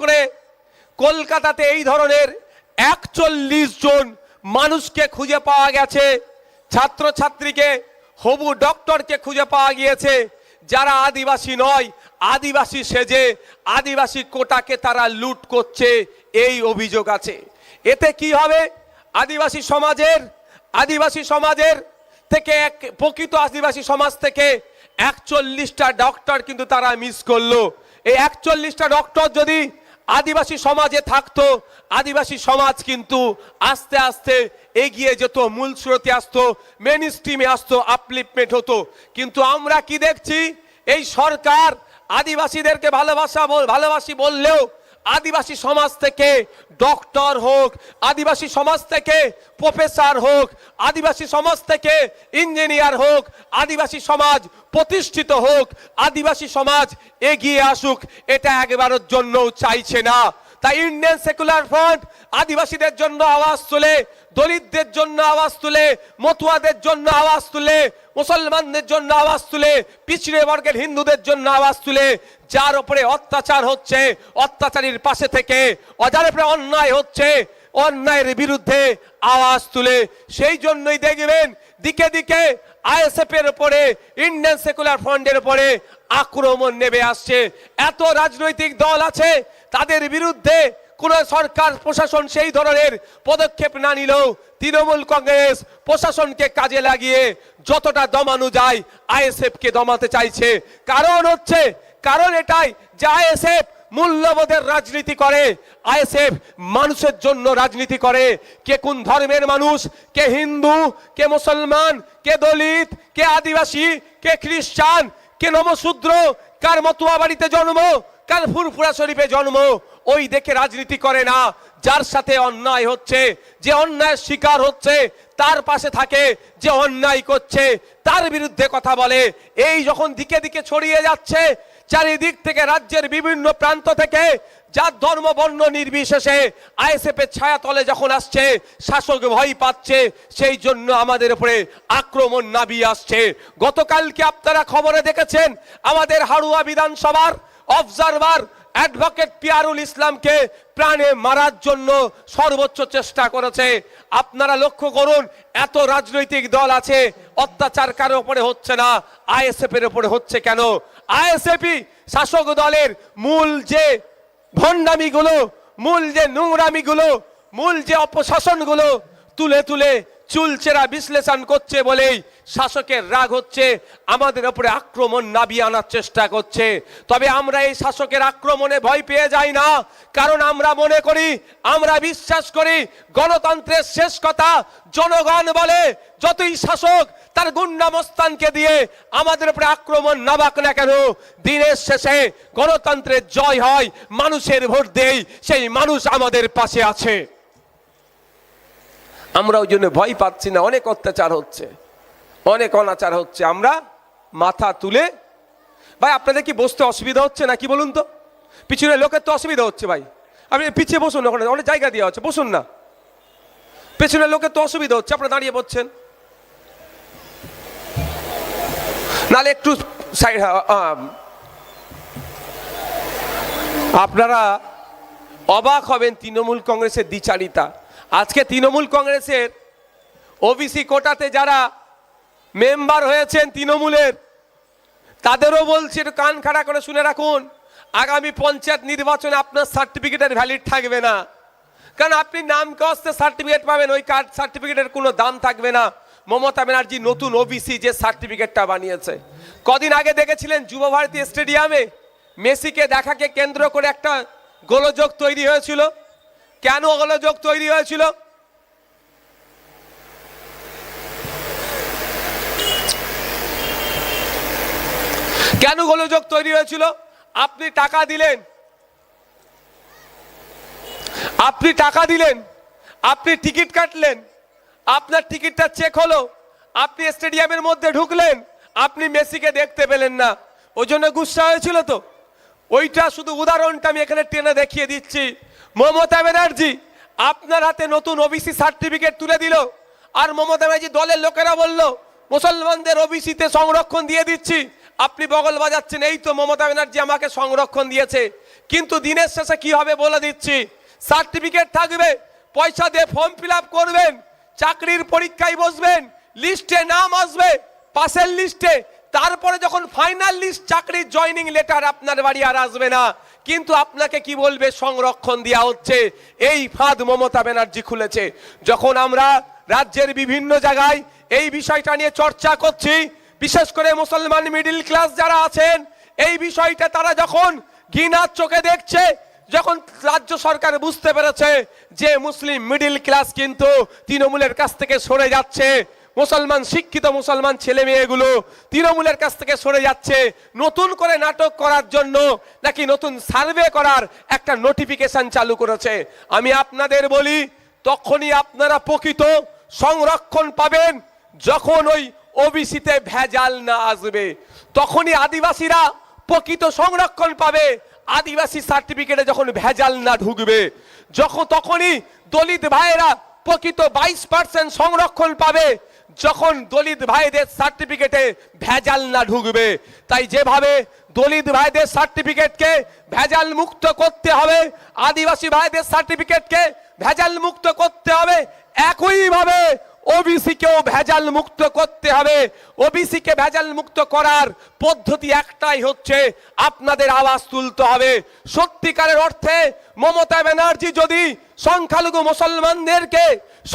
করে কলকাতাতে এই ধরনের একচল্লিশ জন মানুষকে খুঁজে পাওয়া গেছে, ছাত্রছাত্রীকে, হবু ডক্টরকে খুঁজে পাওয়া গিয়েছে, যারা আদিবাসী নয়, আদিবাসী সেজে, আদিবাসী কোটাকে তারা লুট করছে, এই অভিযোগ আছে। এতে কি হবে? আদিবাসী সমাজের আদিবাসী সমাজের থেকে এক, প্রকৃত আদিবাসী সমাজ থেকে একচল্লিশটা ডক্টর কিন্তু তারা মিস করল। এই একচল্লিশটা ডক্টর যদি আদিবাসী সমাজে থাকতো, আদিবাসী সমাজ কিন্তু আস্তে আস্তে এগিয়ে যেত, মূল স্রোতে আসতো মেন স্ট্রিমে আসতো আপলিপমেন্ট হতো। কিন্তু আমরা কি দেখছি? এই সরকার আদিবাসীদেরকে ভালোবাসা ভালোবাসি বললেও আদিবাসী সমাজ থেকে ডক্টর হোক, আদিবাসী সমাজ থেকে প্রফেসর হোক, আদিবাসী সমাজ থেকে ইঞ্জিনিয়ার হোক, আদিবাসী সমাজ প্রতিষ্ঠিত হোক, আদিবাসী সমাজ এগিয়ে আসুক, এটা একবারের জন্য চাইছে না। তাই ইন্ডিয়ান সেকুলার ফ্রন্ট, আদিবাসীদের জন্য আওয়াজ তুলে, দলিতদের জন্য আওয়াজ তুলে, মতুয়াদের জন্য আওয়াজ তুলে, মুসলমানদের জন্য আওয়াজ তুলে, পিছড়ে বর্গের হিন্দুদের জন্য আওয়াজ তুলে যার উপরে অত্যাচার হচ্ছে, অত্যাচারীর পাশে থেকে যার উপরে অন্যায় হচ্ছে, অন্যায়ের বিরুদ্ধে আওয়াজ তুলে, সেই জন্যই দেখবেন দিকে দিকে আইএসএফ এর উপরে ইন্ডিয়ান সেকুলার ফ্রন্টের উপরে আক্রমণ নেমে আসছে। এত রাজনৈতিক দল আছে, তাদের বিরুদ্ধে কোন সরকার, প্রশাসন সেই ধরনের পদক্ষেপ না নিলেও তৃণমূল কংগ্রেস প্রশাসনকে কাজে লাগিয়ে যতটা দমানো যায়, আইএসএফ কে দমাতে চাইছে। কারণ হচ্ছে কারণ এটাই যে মূল্যবোধের রাজনীতি করে। আইএসএফ মানুষের জন্য রাজনীতি করে। কে কোন ধর্মের মানুষ, কে হিন্দু, কে মুসলমান, কে দলিত, কে আদিবাসী, কে খ্রিস্টান, কে নমশূদ্র কার মতুয়া বাড়িতে জন্ম, কার ফুরফুরা শরীফে জন্ম, ওই দেখে রাজনীতি করে না। যার সাথে অন্যায় হচ্ছে, যে অন্যায়ের শিকার হচ্ছে, তার পাশে থাকে, যে অন্যায় করছে, তার বিরুদ্ধে কথা বলে। এই যখন দিকে দিকে ছড়িয়ে যাচ্ছে চারিদিক থেকে রাজ্যের বিভিন্ন প্রান্ত থেকে যার ধর্ম, বর্ণ নির্বিশেষে আইএসএফ এর ছায়া তলে যখন আসছে, শাসক ভয় পাচ্ছে, সেই জন্য আমাদের উপরে আক্রমণ নাবিয়ে আসছে। গতকালকে আপনারা খবরে দেখেছেন, আমাদের হাড়ুয়া বিধানসভার অবজারভার অ্যাডভোকেট পিয়ারুল ইসলামকে প্রাণে মারার জন্য সর্বোচ্চ চেষ্টা করেছে। আপনারা লক্ষ্য করুন, এত রাজনৈতিক দল আছে অত্যাচার কারও উপরে হচ্ছে না আইএসএফ এর উপরে হচ্ছে কেন? আইএসএফই শাসক দলের মূল যে ভণ্ডামিগুলো, মূল যে নোংরামিগুলো, মূল যে অপশাসনগুলো তুলে তুলে চুলচেরা বিশ্লেষণ করছে বলেই শাসকের রাগ হচ্ছে, আমাদের উপরে আক্রমণ নাবিয়ে আনার চেষ্টা করছে। তবে আমরা এই শাসকের আক্রমণে ভয় পেয়ে যাই না, কারণ আমরা মনে করি, আমরা বিশ্বাস করি, গণতন্ত্রের শেষ কথা জনগণ বলে, যতই শাসক তার গুন্ডামস্তানকে দিয়ে আমাদের উপরে আক্রমণ নাবাক না কেন? দিনের শেষে গণতন্ত্রের জয় হয়, মানুষের ভোট দেই, সেই মানুষ আমাদের পাশে আছে। আমরা ওই জন্য ভয় পাচ্ছি না, অনেক অত্যাচার হচ্ছে, অনেক অনাচার হচ্ছে। আমরা মাথা তুলে, ভাই, আপনাদের কি বসতে অসুবিধা হচ্ছে না কি বলুন তো? পিছনে লোকের তো অসুবিধা হচ্ছে ভাই। আপনি পিছিয়ে বসুন ওখানে অনেক জায়গা দেওয়া হচ্ছে বসুন না। পেছনের লোকের তো অসুবিধা হচ্ছে, আপনারা দাঁড়িয়ে পড়ছেন নালে একটু সাইড আপনারা অবাক হবেন তৃণমূল কংগ্রেসের দ্বিচারিতা। আজকে তৃণমূল কংগ্রেসের ওবিসি কোটাতে যারা মেম্বার হয়েছেন তৃণমূলের, তাদেরও বলছি, একটু কান খাড়া করে শুনে রাখুন। আগামী পঞ্চায়েত নির্বাচনে আপনার সার্টিফিকেটের ভ্যালিড থাকবে না। কারণ আপনি নাম কস্তে সার্টিফিকেট পাবেন, ওই কার্ড সার্টিফিকেটের কোনো দাম থাকবে না। মমতা ব্যানার্জি নতুন ওবিসি যে সার্টিফিকেটটা বানিয়েছে। কদিন আগে দেখেছিলেন যুব ভারতী স্টেডিয়ামে মেসিকে দেখাকে কেন্দ্র করে একটা গোলযোগ তৈরি হয়েছিল। কেন গোলযোগ তৈরি হয়েছিল? কেন গোলযোগ তৈরি হয়েছিল? আপনি টাকা দিলেন। আপনি টাকা দিলেন। আপনি টিকিট কাটলেন। আপনার টিকিটটা চেক হলো। আপনি স্টেডিয়ামের মধ্যে ঢুকলেন, আপনি মেসিকে দেখতে পেলেন না। ওই জন্য গুসা হয়েছিল তো। ওইটা শুধু উদাহরণটা আমি এখানে টেনে দেখিয়ে দিচ্ছি। মমতা ব্যানার্জি আপনার হাতে নতুন ওবিসি সার্টিফিকেট তুলে দিল। আর মমতা ব্যানার্জি দলের লোকেরা বলল, মুসলমানদের ওবিসিতে সংরক্ষণ দিয়ে দিচ্ছি। আপনি বগল বাজাচ্ছেন, এই তো মমতা ব্যানার্জি আমাকে সংরক্ষণ দিয়েছে। কিন্তু দিনের শেষে কি হবে বলে দিচ্ছি? সার্টিফিকেট থাকবে, পয়সা দিয়ে ফর্ম ফিল করবেন। চাকরির পরীক্ষায় বসবেন, লিস্টে নাম আসবে, পাশের লিস্টে। তারপরে যখন ফাইনাল লিস্ট চাকরির জয়নিং লেটার আপনার বাড়ি আর আসবে না। কিন্তু আপনাকে কি বলবে? সংরক্ষণ দেওয়া হচ্ছে। এই ফাঁদ মমতা ব্যানার্জি খুলেছে। যখন আমরা রাজ্যের বিভিন্ন জায়গায় এই বিষয়টা নিয়ে চর্চা করছি, বিশেষ করে মুসলমান মিডিল ক্লাস যারা আছেন, এই বিষয়টা তারা যখন ঘৃণার চোখে দেখছে যখন রাজ্য সরকার বুঝতে পেরেছে যে মুসলিম মিডিল ক্লাস কিন্তু তৃণমূলের কাছ থেকে সরে যাচ্ছে, মুসলমান শিক্ষিত মুসলমান ছেলে মেয়েগুলো তৃণমূলের কাছ থেকে সরে যাচ্ছে, নতুন করে নাটক করার জন্য নাকি নতুন সার্ভে করার একটা নোটিফিকেশন চালু করেছে। আমি আপনাদের বলি, তখনই আপনারা প্রকৃত সংরক্ষণ পাবেন যখন ওই ওবিসিতে ভেজাল না আসবে। তখনই আদিবাসীরা প্রকৃত সংরক্ষণ পাবে। আদিবাসী সার্টিফিকেটে যখন ভেজাল না ঢুকবে, যখন তখনই দলিত ভাইয়েরা প্রকৃত বাইশ পার্সেন্ট সংরক্ষণ পাবে, যখন দলিত ভাইদের সার্টিফিকেটে ভেজাল না ঢুকবে, তাই যেভাবে দলিত ভাইদের সার্টিফিকেটকে ভেজাল মুক্ত করতে হবে, আদিবাসী ভাইদের সার্টিফিকেটকে ভেজাল মুক্ত করতে হবে, একইভাবে ওবিসিকেও ভেজাল মুক্ত করতে হবে। ওবিসিকে ভেজাল মুক্ত করার পদ্ধতি একটাই হচ্ছে, আপনাদের আওয়াজ তুলতে হবে। সত্যিকারের অর্থে মমতা ব্যানার্জি যদি সংখ্যালঘু মুসলমানদেরকে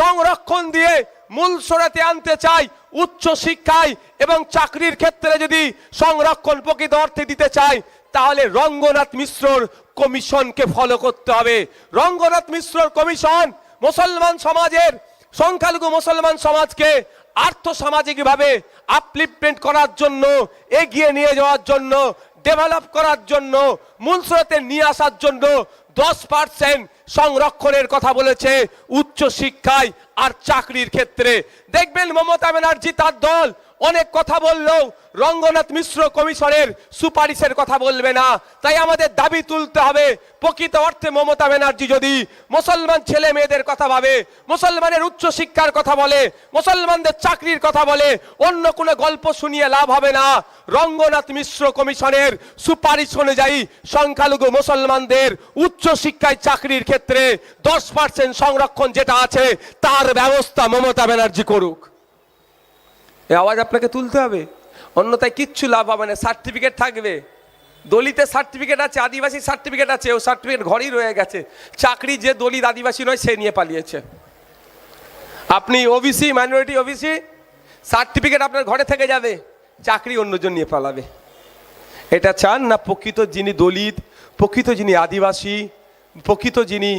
সংরক্ষণ দিয়ে মূল সরাতে আনতে চায়, উচ্চ শিক্ষায় এবং চাকরির ক্ষেত্রে যদি সংরক্ষণ প্রকৃত অর্থে দিতে চায়, তাহলে রঙ্গনাথ মিশ্রর কমিশনকে ফলো করতে হবে। রঙ্গনাথ মিশ্রর কমিশন মুসলমান সমাজের সংখ্যালঘু মুসলমান সমাজকে আর্থ সামাজিকভাবে আপলিপমেন্ট করার জন্য, এগিয়ে নিয়ে যাওয়ার জন্য ডেভেলপ করার জন্য মূলস্রোতে নিয়ে আসার জন্য দশ পার্সেন্ট সংরক্ষণের কথা বলেছে উচ্চ শিক্ষায় আর চাকরির ক্ষেত্রে। দেখবেন মমতা ব্যানার্জি তার দল অনেক কথা বললেও রঙ্গনাথ মিশ্র কমিশনের সুপারিশের কথা বলবে না। তাই আমাদের দাবি তুলতে হবে, প্রকৃত অর্থে মমতা ব্যানার্জি যদি মুসলমান ছেলে মেয়েদের কথা ভাবে, মুসলমানের উচ্চ শিক্ষার কথা বলে, মুসলমানদের চাকরির কথা বলে, অন্য কোনো গল্প শুনিয়ে লাভ হবে না। রঙ্গনাথ মিশ্র কমিশনের সুপারিশ অনুযায়ী সংখ্যালঘু মুসলমানদের উচ্চ শিক্ষায় চাকরির ক্ষেত্রে দশ পার্সেন্ট সংরক্ষণ যেটা আছে, তার ব্যবস্থা মমতা ব্যানার্জি করুক। এই আওয়াজ আপনাকে তুলতে হবে। অন্যথায় কিচ্ছু লাভ হবে না সার্টিফিকেট থাকবে। দলিতের সার্টিফিকেট আছে, আদিবাসী সার্টিফিকেট আছে, ও সার্টিফিকেট ঘরেই রয়ে গেছে। চাকরি যে দলিত আদিবাসী নয়, সে নিয়ে পালিয়েছে। আপনি ওবিসি মাইনরিটি ওবিসি সার্টিফিকেট আপনার ঘরে থেকে যাবে, চাকরি অন্যজন নিয়ে পালাবে। এটা চান না প্রকৃত যিনি দলিত, প্রকৃত যিনি আদিবাসী, প্রকৃত যিনি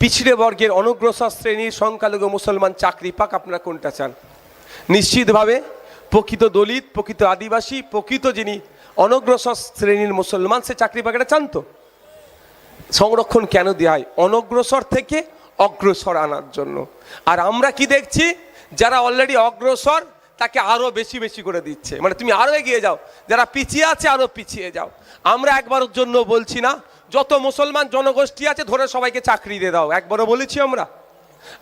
পিছড়ে বর্গের অনগ্রসর শ্রেণির সংখ্যালঘু মুসলমান, চাকরি পাক আপনারা কোনটা চান? নিশ্চিতভাবে প্রকৃত দলিত, প্রকৃত আদিবাসী, প্রকৃত যিনি অনগ্রসর শ্রেণির মুসলমান, সে চাকরি পাক এটা চান তো সংরক্ষণ কেন দেওয়া হয়? অনগ্রসর থেকে অগ্রসর আনার জন্য। আর আমরা কি দেখছি? যারা অলরেডি অগ্রসর, তাকে আরও বেশি বেশি করে দিচ্ছে। মানে তুমি আরও এগিয়ে যাও। যারা পিছিয়ে আছে আরও পিছিয়ে যাও। আমরা একবারের জন্য বলছি না, যত মুসলমান জনগোষ্ঠী আছে, ধরে সবাইকে চাকরি দিয়ে দাও। একবারও বলেছি আমরা।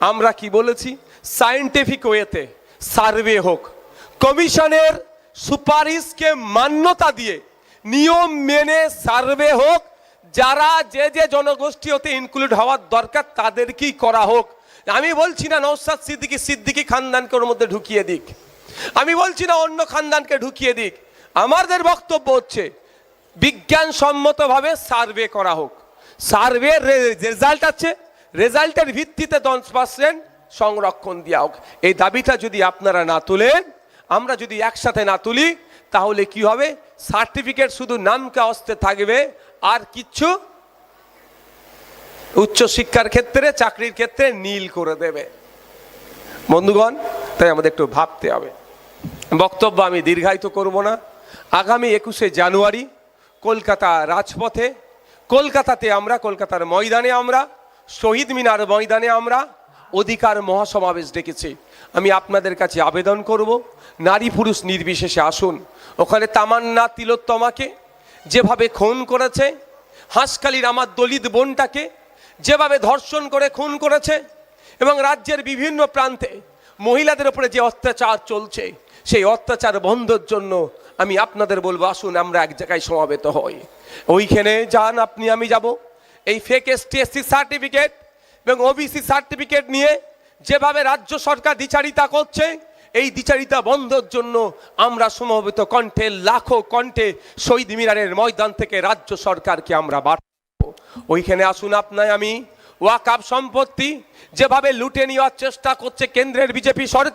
আমরা কি বলেছি? সায়েন্টিফিক ওয়েতে সার্ভে হোক। কমিশনের সুপারিশকে মান্যতা দিয়ে নিয়ম মেনে সার্ভে হোক। যারা যে যে জনগোষ্ঠী হতে ইনক্লুড হওয়ার দরকার তাদেরকেই করা হোক। আমি বলছি না নৌসাদ সিদ্দিকি সিদ্দিকি খানদানকে ওর মধ্যে ঢুকিয়ে দিক। আমি বলছি না অন্য খানদানকে ঢুকিয়ে দিক। আমাদের বক্তব্য হচ্ছে বিজ্ঞানসম্মতভাবে সার্ভে করা হোক। সার্ভের রেজাল্ট আছে। রেজাল্টের ভিত্তিতে দশ পার্সেন্ট সংরক্ষণ দেওয়া হোক। এই দাবিটা যদি আপনারা না তুলেন, আমরা যদি একসাথে না তুলি, তাহলে কি হবে? সার্টিফিকেট শুধু নামকে অস্তে থাকবে, আর কিচ্ছু উচ্চ শিক্ষার ক্ষেত্রে, চাকরির ক্ষেত্রে নীল করে দেবে। বন্ধুগণ, তাই আমাদের একটু ভাবতে হবে। বক্তব্য আমি দীর্ঘায়িত করব না। আগামী একুশে জানুয়ারি কলকাতা রাজপথে, কলকাতাতে আমরা, কলকাতার ময়দানে আমরা, শহীদ মিনার ময়দানে আমরা অধিকার মহাসমাবেশ ডেকেছে। আমি আপনাদের কাছে আবেদন করব, নারী পুরুষ নির্বিশেষে আসুন। ওখানে তামান্না তিলোত্তমাকে যেভাবে খুন করেছে, হাঁসখালির আমার দলিত বোনটাকে যেভাবে ধর্ষণ করে খুন করেছে, এবং রাজ্যের বিভিন্ন প্রান্তে মহিলাদের উপরে যে অত্যাচার চলছে, সেই অত্যাচার বন্ধের জন্য আমি আপনাদের বলব, আসুন আমরা এক জায়গায় সমাবেত হই। ওইখানে যান আপনি, আমি যাব। এই ফেক এসটি এসসি সার্টিফিকেট এবং ওবিসি সার্টিফিকেট নিয়ে যেভাবে রাজ্য সরকার দ্বিচারিতা করছে, এই দ্বিচারিতা বন্ধের জন্য আমরা সমবেত কণ্ঠে, লাখো কণ্ঠে শহীদ মিনারের ময়দান থেকে রাজ্য সরকারকে আমরা বাড়ব ওইখানে আসুন আপনায় আমি ওয়াকাপ সম্পত্তি, যেভাবে লুটে নেওয়ার চেষ্টা করছে কেন্দ্রের বিজেপি সরকার